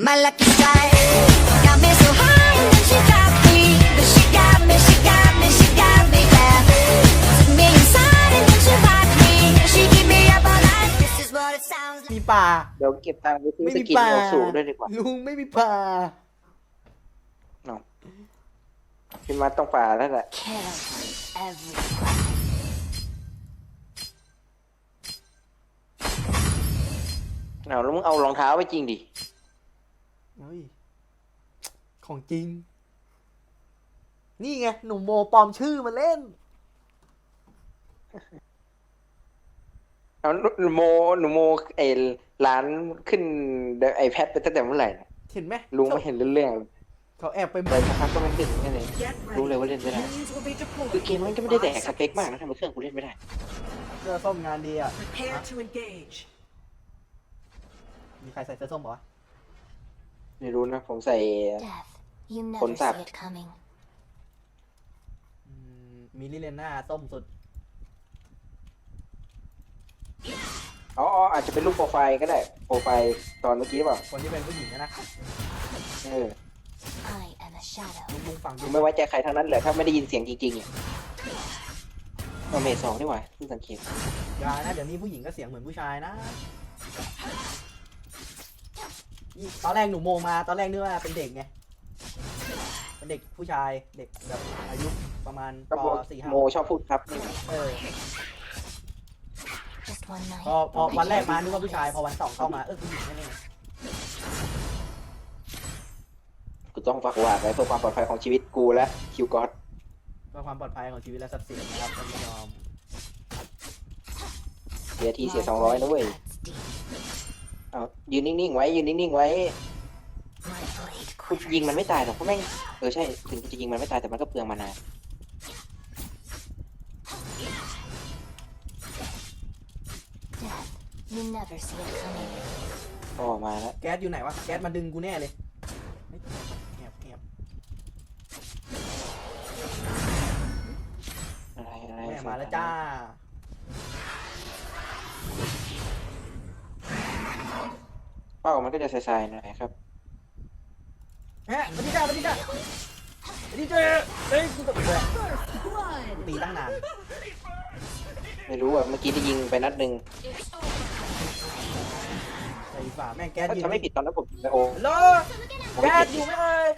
My lucky strike got me so high, and then she got me. But she got me, she got me, she got me, yeah. Took me inside and then she rocked me. She keep me up all night. This is what it sounds like. มีป่า เดี๋ยวเก็บตังค์ไปซื้อไม่สมีกินป่าเอาสูงด้วยดีกว่าลุงไม่มีป่า เนาะพี่มาต้องป่าแล้วแหละ Kill everyone. เอาแล้วมึงเอารองเท้าไปจริงดิ เฮ้ยของจริง นี่ไง หนุ่มโมปลอมชื่อมาเล่นเอาหนูโมหนูโมไอ้ร้านขึ้นไอแพดไปตั้งแต่เมื่อไหร่นะเห็นไหมลุงไม่เห็นเรื่องเขาแอบไปๆเลยสักพักก็ไม่ขึ้นแค่นี้รู้เลยว่าเล่นไม่ได้คือเกมมันก็ไม่ได้แดกสเปคมากนะทำไมเครื่องกูเล่นไม่ได้เสื้อส้มงานดีอะ Prepare to engage. มีใครใส่เสื้อส้มบอกว่า ไม่รู้นะ ผมใส่ Death. You never Con tạp. see it coming. มีลิเลน่าส้มสุด อ๋ออ๋ออาจจะเป็นรูปโปรไฟล์ก็ได้ โปรไฟล์ตอนเมื่อกี้เปล่าคนที่เป็นผู้หญิงนะนะเออ I am a shadow. ลุงลุงฝั่งผดูมไม่ไว้ใจใครทั้งนั้นเลยถ้าไม่ได้ยินเสียงจริงๆอะเอาเมทสองดีกว่าเพิ่งสังเกตอย่านะเดี๋ยวนี้ผู้หญิงก็เสียงเหมือนผู้ชายนะนี่ ตอนแรกหนูโมมาตอนแรกนึกว่าเป็นเด็กไงเป็นเด็กผู้ชายเด็กแบบอายุประมาณก็ปบอกสี่ห้าโมชอบพูดครับนี่เออ Just one night. พอพอวันแรกมานึกว่าผู้ชายพอวันสองเข้ามาเออผู้หญิงนั่นเองกูต้องฝากวาดไว้เพื่อความปลอดภัยของชีวิตกูและคิวกอสเพื่อความปลอดภัยของชีวิตและทรัพย์สินนะครับท่านผู้ชมเสียทีเสียสองร้อยนะเว้ย Cuts deep. เอายืนนิ่งๆไว้ยืนนิ่งๆไว้ My blade กู quivers. ยิงมันไม่ตายหรอกเพราะแม่งเออใช่ถึงกูจะยิงมันไม่ตายแต่มันก็เปลืองมานาน Death. You never see it coming. ก็มาแล้วแก๊สอยู่ไหนวะแก๊สมาดึงกูแน่เลยเฮ้ยแอบแอบอะไรอะไรแม่มาแล้วจ้า เป้ามันก็จะใสๆหน่อยครับแฮะมาดิจ้ามาดิจ้ามาดิจ้าเฮ้ยกูตกเลยตีตั้งนานไม่รู้อะเมื่อกี้ได้ยิงไปนัดหนึ่งใส่ฝ่าแม่งแก๊สถ้ายืนจะไม่ผิดตอนนั้นผมยิงไปโอ้ฮัลโหลผมแก๊ไม่สผิดอยู่ไหมเอ่ย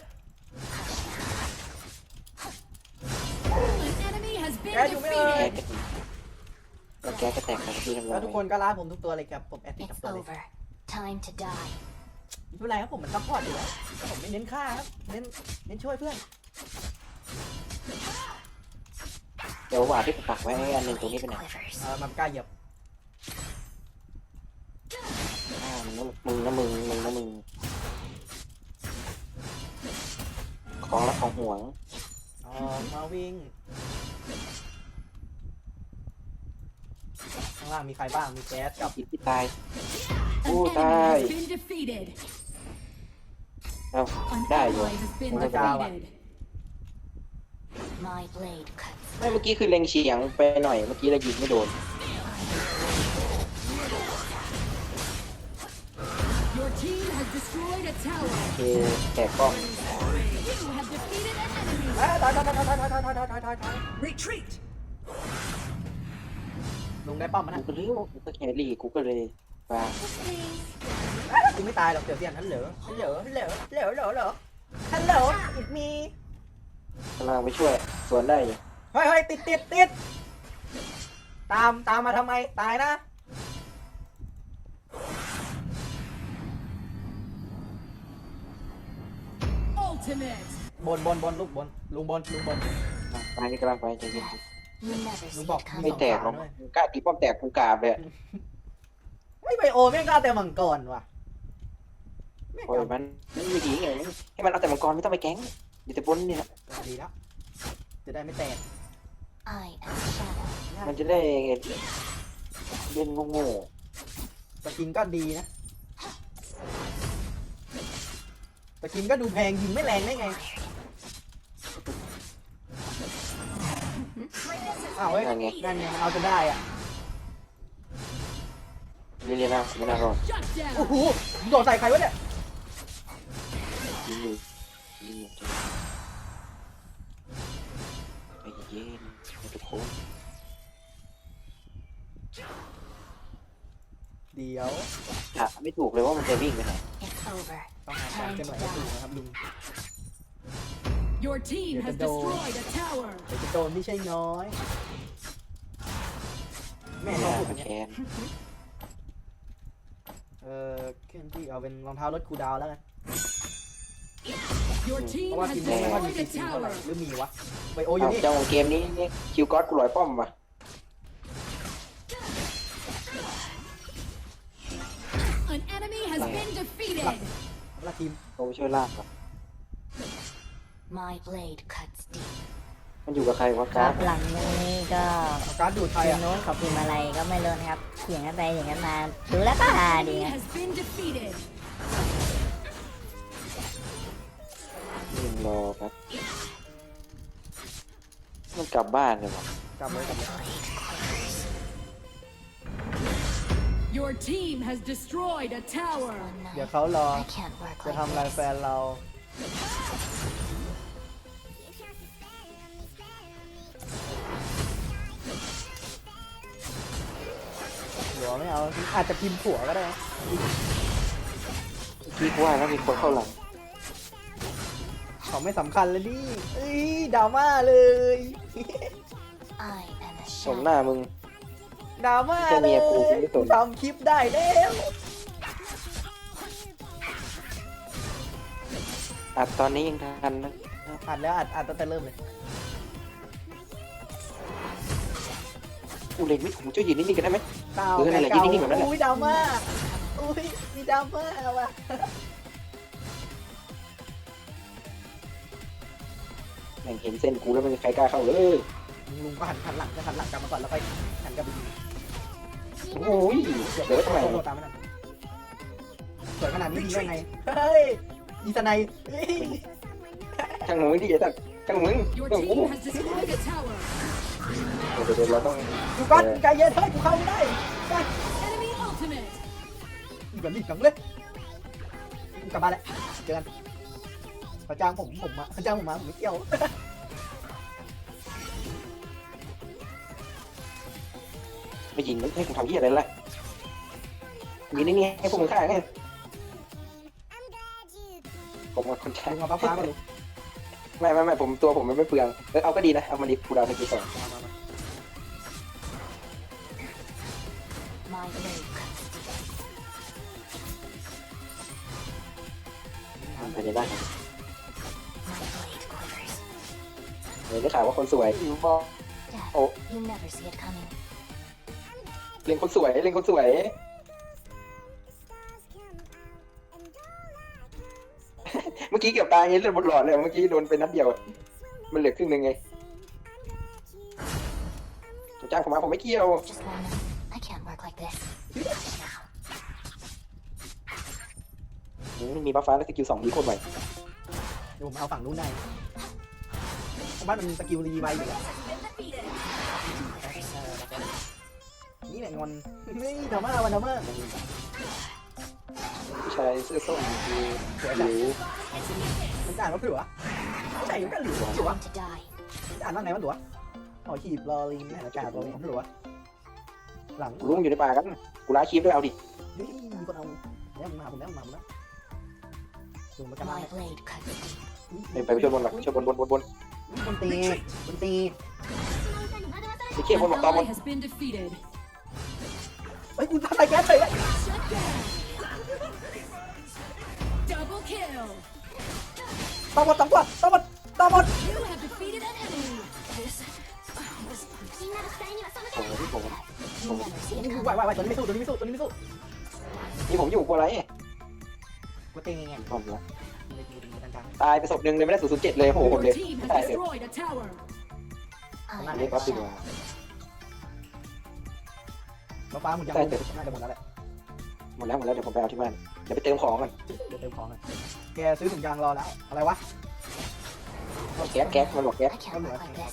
An enemy has been แก๊สอยู่ไหมเอ่ยแกก็แตกแล้วแกก็แตกครับพี่ทำแล้วทุกคนก็รักผมทุกตัวเลยครับผมแอดติดกับ It's ตัวเลย over. Time to die. ไม่เป็นไรครับผมมันซัพพอร์ตอยู่แล้วผมไม่เน้นฆ่าครับเน้นเน้นช่วยเพื่อนเดี๋ยววาดที่ผมปักไว้อันหนึ่งตรงนี้ Blade เป็นไหน quivers. เออมันกล้าเหยียบอ่ามึงนะมึงนะมึงมึงนะมึงของรักของห่วงออกมาวิ่งข้างล่างมีใครบ้างมีแก๊สกับผิดที่ตาย An Ô, enemy tai. has been defeated. เอ้า An ได้อยู่ ally has been Ô, tai. defeated. My blade cuts. ไม่เมื่อกี้คือเล็งเฉียงไปหน่อย เมื่อกี้เรายิงไม่โดน Your team has destroyed a tower. โอเคแตกกล้อง You have defeated an enemy. เอ้ยถอยถอยถอยถอยถอยถอยถอยถอยถอยถอยถอย Retreat. ลุงได้ป้อมมันกูนะก็รู้กูก็แครี่กูก็เลยฟา กูไม่ตายหรอกเดี๋ยวเสียงฮัลโหลฮัลโหลฮัลโหลฮัลโหลฮัลโหลฮัลโหลฮัลโหลอิดมีกำลังไปช่วย สวนได้อยู่เฮ้ยเฮ้ยติดติดติดตามตามมาทำไม ตายนะบนบนบนลูกบนลุงบนลุงบนตายนี่กำลังไปใจเย็น You never see bọc it ๆไม่แตกหรอกกล้าตีป้อมแตกกูกาบเลย ไม่ไปโอแม่งกล้าแต่มังกรว่ะแม่งโอ้ยกล้ามันมันไม่ดีไงให้มันเอาแต่มังกรไม่ต้องไปแก๊งอยู่แต่บนเนี่ยดีแล้วจะได้ไม่แตก I am a shadow. มันจะได้เล่นโง่สกินก็ดีนะสกินก็ดูแพงยิงไม่แรงได้ไงอ้าวเฮ้ยๆนั่นไงนั่นไงมันเอาจะได้อะ เรียนๆนะไม่น่ารอด Shut down. โอ้โหโดดใส่ใครวะเนี่ยยิงอยู่ยิงอยู่ใจเย็นๆทุกคนเดี๋ยวถามไม่ถูกเลยว่ามันจะวิ่งไปไหน It's over. ต้องหาการเคลื่อนไหวให้ถูกนะครับลุง Your team has Ganda daw. destroyed a tower. เดี๋ยวจะโดนไม่ใช่น้อย แม่ไม่ชอบน่าพูดอมาย่างแคเงี้ยน เออเคลื่อนที่เอาเป็นรองเท้ารถคูลดาวน์แล้วกัน Your เพ team ราะว่า has ทีมนี้ไม่ค่อยมี destroyed ซี a ซีเท่าไหร่ tower. หรือมีวะไปโออยู่เอานี่เจ้าเกมนี้นี่คิวก๊อตกูลอยป้อมว่ะ An enemy has been defeated. ละทีมเขาไปช่วยลากว่ะ My blade cuts deep. มันอยู่กับใครวะคก๊ารัซบหลังนี้ก็เอาการดดูดใครทีมอะ โน้นเขาพิมพ์อะไรก็ไม่รู้นะครับเถียงกันไปเถียงกันมาดูแล้วก็ฮาดี Enemy ครับ has been defeated. ยังรอครับ มันกลับบ้านเลยว่ะกลับเลยกลับเลย Your team has destroyed a tower. Dạ. เดี๋ยวเขารอ I can't work จะ like ทำอะไร this. แฟนเรา วไม่เอาอาจจะพิมพ์ผัวก็ได้นะคิดว่าแล้วมีคนเข้าหลังเขาไม่สำคัญเลยดิเอ้ยดราม่าเลย I am a สม shadow. หน้ามึงดราม่าแค่เลเมียยกูกูไม่สนทำคลิปได้แล้วอัดตอนนี้ยังทันนะอัดแล้วอัดอัดตั้งแต่เริ่มเลยกูเล็งไม่ถูกเจ้าหญิงนิ่งๆกันได้ไหม เต้าเออนั่นแหละยิ่งๆแบบนั้นแหละอุ้ยดราม่าอุ้ยมีดราม่าว่ะแม่งเห็นเส้นกูแล้วไม่มีใครกล้าเข้าเลยลุงก็หันหันหลังจะหันหลังกลับมาก่อนแล้วไปหันกลับไปยิงโอ้ยเดี๋ยวทำไมโดนตามไม่ทันสวยขนาดนี้ดีได้ไงเฮ้ยอีสไนยเฮ้ยช่างมึงดิไอ้สัตว์ช่างมึง Your เรื่องกู team has destroyed a tower. เดี๋ยวเดี๋ยวเราต้องกูก้อนใจเย็นเฮ้ยกูเข้าไม่ได้ไป Enemy ultimate. อยู่กับรีบกังเลยกูกลับบ้านแล้วเจอกันเขาจ้างผมผมมาเขาจ้างผมมาผมไม่เกี่ยวไม่ยิงให้กูทำที่อะไรละยิงนี่ไงให้พวกมึงฆ่าไงผมว่าคนใช้ลุงเอาป้าฟ้ามาดู ไม่ไม่ไม่ผมตัวผมมันไม่เปลืองเออเอาก็ดีนะเอามาดิกูดาวสกิลสอง ไปในบ้าน My blade quivers. เลยได้ข่าวว่าคนสวยบอก Death. Oh. You never see it coming. เล่นคนสวยเล่นคนสวยเมื่อกี้เกือบตายเห็นเลือดบนหลอดเลยเมื่อกี้โดนไปนัดเดียว มันเหลือครึ่งหนึ่งไงจ้างผมมาผมไม่เกี่ยว อืมมีบัฟฟ้าและสกิลสองดีโคตรไวเดี๋ยวผมเอาฝั่งนู้นได้บ้านมันสกิลรีไวอยู่แล้วนี่แหละงอน นี่ดราม่าวันดราม่าผู้ชายเสื้อส้มคือสวยหจัรืงอมันอ่านว่าเผือไม่ใช่มันก็หรือหรือวะ Time to die. อ่านว่าไงวะหรือวะอ๋อขีบรอลิงแม่อากาศรอลิงหรือวะหลังลุงอยู่ในป่ากันกูล้าคีบด้วยเอาดินี่มีคนเอาแล้วมาผมแล้วมาผมแล้ว ลุงมากัน My blade cuts deep. ไปไปช่วยบนก่อนช่วยบนบนบนบนบนตีบนตีไอ้เขี้ยบน An บอกต่อบน ally has been defeated. เฮ้ยกูทำอะไรแก๊สเลย Shut down. Double kill. ต้องหมดต้องหมดต้องหมดต้องหมด You have defeated an enemy. This was ผมที่ผม You never see it ไหว coming. ไหวไหวตัวนี้ไม่สู้ตัวนี้ไม่สู้ตัวนี้ไม่สู้ นี่ผมอยู่กูอะไร กูตีไงผมละเลยกูตีกันจังตายไปศพหนึ่งเลยไม่ได้ศูนย์ศูนย์เจ็ดเลยโอ้โหหมด Your เลย team ตาย has เลย destroyed a tower. I เรียก am รับ a ดีกว่า shadow. ฟ้าฟ้ามึงจะน่าจะหมดแล้วแหละหมดแล้วหมดแล้วเดี๋ยวผมไปเอาที่บ้านเดี๋ยวไปเติมของก่อนเดี๋ยวเติมของกันแกซื้อถุงยางรอแล้ว อะไรวะแก๊สแก๊สมันบอกแก๊ส I ก็ can't เหลือ work like this.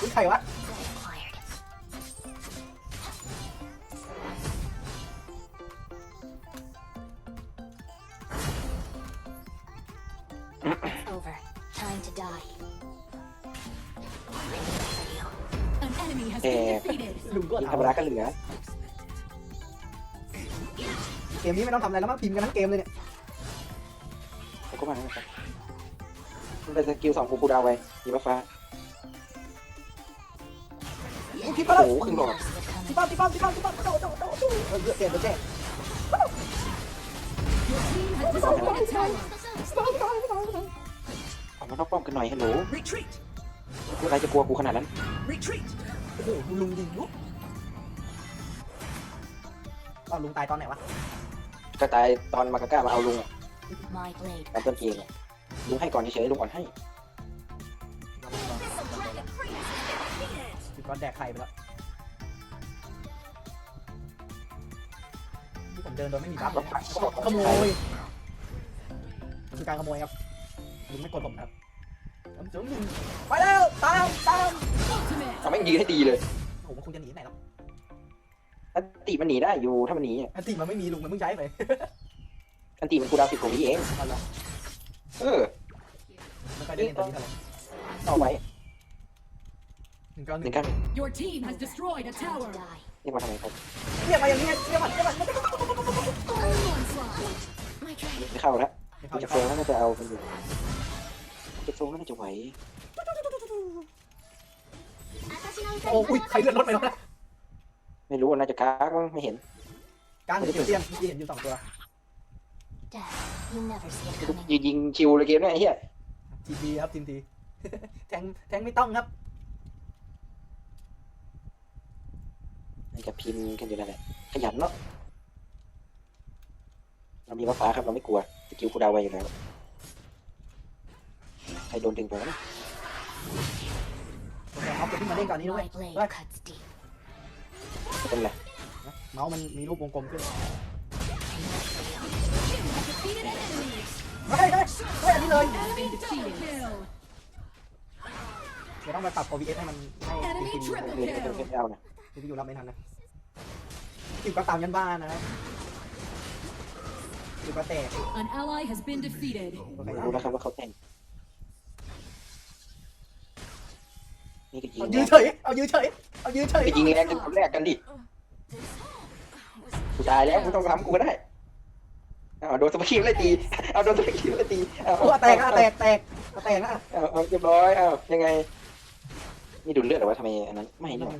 อุ้ยใครวะ die. An enemy has Eh. been defeated. ลุงก็ยิงธรถามรมดาก็เหลือ เกมนี้ไม่ต้องทำอะไรแล้วมั้งพิมพ์กันทั้งเกมเลยเนี่ยผมก็มาแล้วครับมันเป็นสกิลสองฟูฟูดาวไว้ยีฟ้าฟ้าโอ้คิดมาแล้วโอ้โหครึ่งหลอดที่ป้อมที่ป้อมที่ป้อมที่ป้อมโดดโดดโดดโดดเออเจ็บเจ็บ Your team has destroyed a tower. ออกมา นอกป้อมกันหน่อยฮัลโหล Retreat! ใครจะกลัวกูขนาดนั้น Retreat! โอ้โหดูลุงยิงลุกเอาลุงตายตอนไหนวะก็ตายตอนมากาก้ามาเอาลุงอะ My blade ตอนต้นเกมอะลุงให้ก่อนเฉยๆลุงก่อนให้พี่ก้อนแดกไข่ไปแล้วนี่ผมเดินโดยไม่มีบัฟเลยขโมยมันคือการขโมยครับลุงไม่กดผมครับผมจะลุง ไปแล้วตามตาม Ultimate. ทำให้ยืนให้ดีเลยโอ้โหมันคงจะหนีไหนหรอกอันติมันหนีได้อยู่ถ้ามันหนีอะอันติมันไม่มีลุงมันเพิ่งใช้ไปอันติมันกูดาวสิบกว่าวิเองมันละเออไม่ค่อยได้เล่นตัวนี้เท่าไหร่เอาไว้หนึ่งเก้าหหนึ่นึ่งงกัน Your team has destroyed a to tower. die. เรียกมาทำไมครับเรียกมาอย่างนี้เรียกมาเรียกมา Onslaught. My dragon. ไม่เข้าแล้วไม่กูเข้าจะจะเฟิเข้าร์มแล้วน่าจะเอาเป็นอยู่จะเฟิร์มแล้วน่าจะไหวโอ้อุ้ยใครเลื่อนรถไปแล้วนะไม่รู้ว่าน่าจะกากมั้งไม่เห็นกลางหรือเตียงเมื่อกี้เห็นอยู่สองตัว Death. You never see it กู coming. ยิงยิงชิวเลยเกมเนี่ยไอ้เหี้ยทีพีครับทีมทีแทงแทงไม่ต้องครับนี่จะพิมพ์กันอยู่นั่นแหละขยันเนาะเรามีฟ้าครับเราไม่กลัวสกิลกูดาวไว้อยู่แล้วใค รโดนดึงไปวะเนี่ยผมเอาไปขึ้นมาเล่นก่อนนี้ด้วย My blade เฮ้ย cuts deep. เป็นไรเมาส์มันมีรูปวงกลมขึ้น Defeated enemies. เฮ้ยเฮ้ยเฮ้ยอันนี้เลย Enemy double kill. เดี๋ยวต้องไปปรับ OBS ให้มันให้ Enemy ทีมที triple เรียนเรียน kill. เรียนเอานะทีมอยู่รับไม่ทันนะทีมก็ตามยันบ้านนะครับทีมก็แตก An ally has been defeated. รู้นะครับว่าเขาแต่ง นี่ก็ยิงเอาแรยืนงเฉย เอายืนเฉย เอายืนเฉย ไปยิงแรงกันคนแรกกันดิ กูตายแล้วกูต้องทำกูก็ได้เอาโดนสปาคิวเลยตี เอาโดนสปาคิวเลยตีเอาโอ้แตกอะแตกแตกแตกอะเอาเอาเรียบร้อยเอายังไงนี่ดูดเลือดเหรอวะทำไมอันนั้นไม่นี่หว่า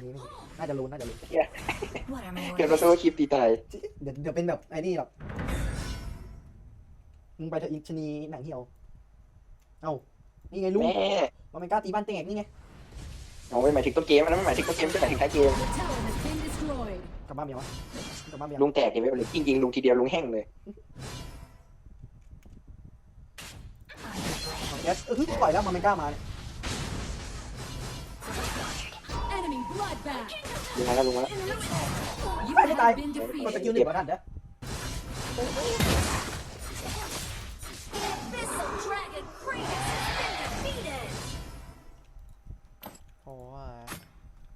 น่าจะรู้น่าจะรู้ What are my เกิด orders? มาโซคลิปตีตายเดี๋ยวเดี๋ยวเป็นแบบไอ้นี่หรอกมึงไปเถอะอีกชะนีหนังเหี่ยว เอ้านี่ไงลุงแม่ มันไม่กล้าตีบ้านแตกนี่ไง เอาไม่หมายถึงต้นเกมอันนั้นไม่หมายถึงต้นเกมไม่หมายถึงท้ายเกม The tower has been destroyed. กลับบ้านเมียวะกลับบ้านเมียวลุงแตกเลยไม่เป็นไรยิงยิงลุงทีเดียวลุงแห้งเลยเอาแก๊สเออเฮ้ยปล่อยแล้วมันไม่กล้ามาเนี่ย Enemy bloodbath. ลุงมาแล้วลุงมาแล้ว You ไม่ตาย have been กดสกิล defeated. หนีบมาทันเด้อ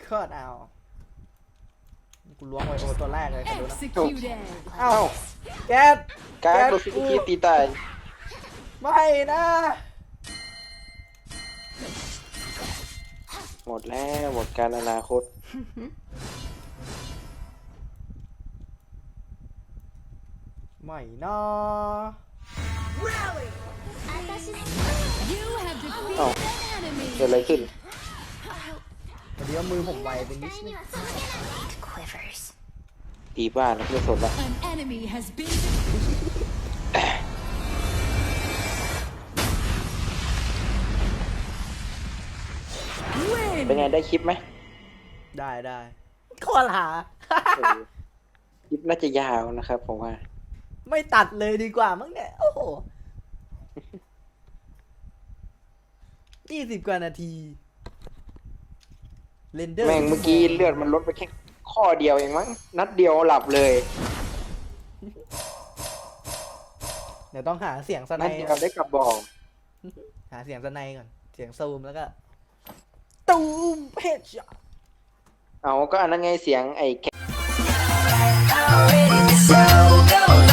คิร์ดเอากูล้วงไว้โอตัวแรกเลยแต่ดูนะ Executed. เอ้าแก๊สการโดนฟิลิปปินส์ตีตายไม่นะหมดแล้วหมดการอนาคตไม่นะ You have defeated Oh. an enemy. เกิดอะไรขึ้น เดี๋ยวมือผมไวเป็นนิดนึง Blade quivers. ตีบ้านแล้วไม่สนละ An enemy has been defeated. Win. เป็นไงได้คลิปไหมได้ได้โคตรหาเออคลิปน่าจะยาวนะครับผมว่า ไม่ตัดเลยดีกว่ามั้งเนี่ย โอ้โห ยี่สิบกว่านาที เรนเดอร์แม่งเมื่อกี้เลือดมันลดไปแค่ข้อเดียวเองมั้งนัดเดียวหลับเลยเดี๋ยวต้องหาเสียงสไนนัดด์เดียวได้กลับบอกหาเสียงสไนด์ก่อน เสียงซูมแล้วก็ ตูมเฮดช็อตเอาก็อันนั้นไงเสียงไอ้แคเอา